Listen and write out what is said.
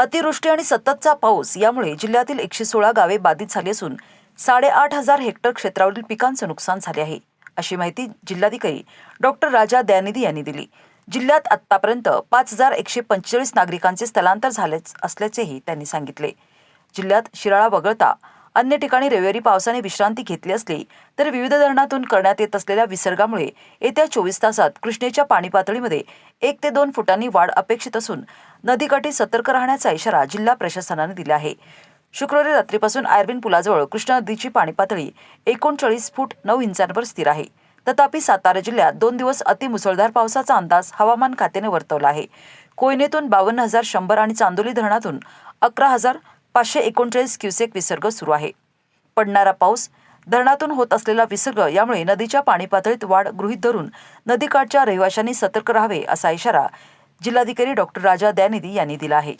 अतिवृष्टी आणि सततचा पाऊस यामुळे जिल्ह्यातील एकशे सोळा गावे बाधित झाली असून साडेआठ हजार हेक्टर क्षेत्रावरील पिकांचं नुकसान झाले आहे. अशी माहिती जिल्हाधिकारी डॉक्टर राजा दयानिधी यांनी दिली. जिल्ह्यात आतापर्यंत पाच हजार एकशे पंचेचाळीस नागरिकांचे स्थलांतर झाले असल्याचेही त्यांनी सांगितले. जिल्ह्यात शिराळा वगळता अन्य ठिकाणी रविवारी पावसाने विश्रांती घेतली असली तर विविध धरणातून करण्यात येत असलेल्या विसर्गामुळे येत्या चोवीस तासात कृष्णेच्या पाणी पातळीमध्ये एक ते दोन फुटांनी वाढ अपेक्षित असून नदीकाठी सतर्क राहण्याचा इशारा जिल्हा प्रशासनाने दिला आहे. शुक्रवारी रात्रीपासून आयर्विन पुलाजवळ कृष्णा नदीची पाणी पातळी एकोणचाळीस फूट नऊ इंचांवर स्थिर आहे. तथापि सातारा जिल्ह्यात दोन दिवस अतिमुसळधार पावसाचा अंदाज हवामान खात्याने वर्तवला आहे. कोयनेतून बावन्न हजार शंभर आणि चांदोली धरणातून अकरा हजार पाचशे एकोणचाळीस क्युसेक विसर्ग सुरू आहे. पडणारा पाऊस धरणातून होत असलेला विसर्ग यामुळे नदीच्या पाणी पातळीत वाढ गृहीत धरून नदीकाठच्या रहिवाशांनी सतर्क राहावे असा इशारा जिल्हाधिकारी डॉक्टर राजा दयानिधी यांनी दिला आहे.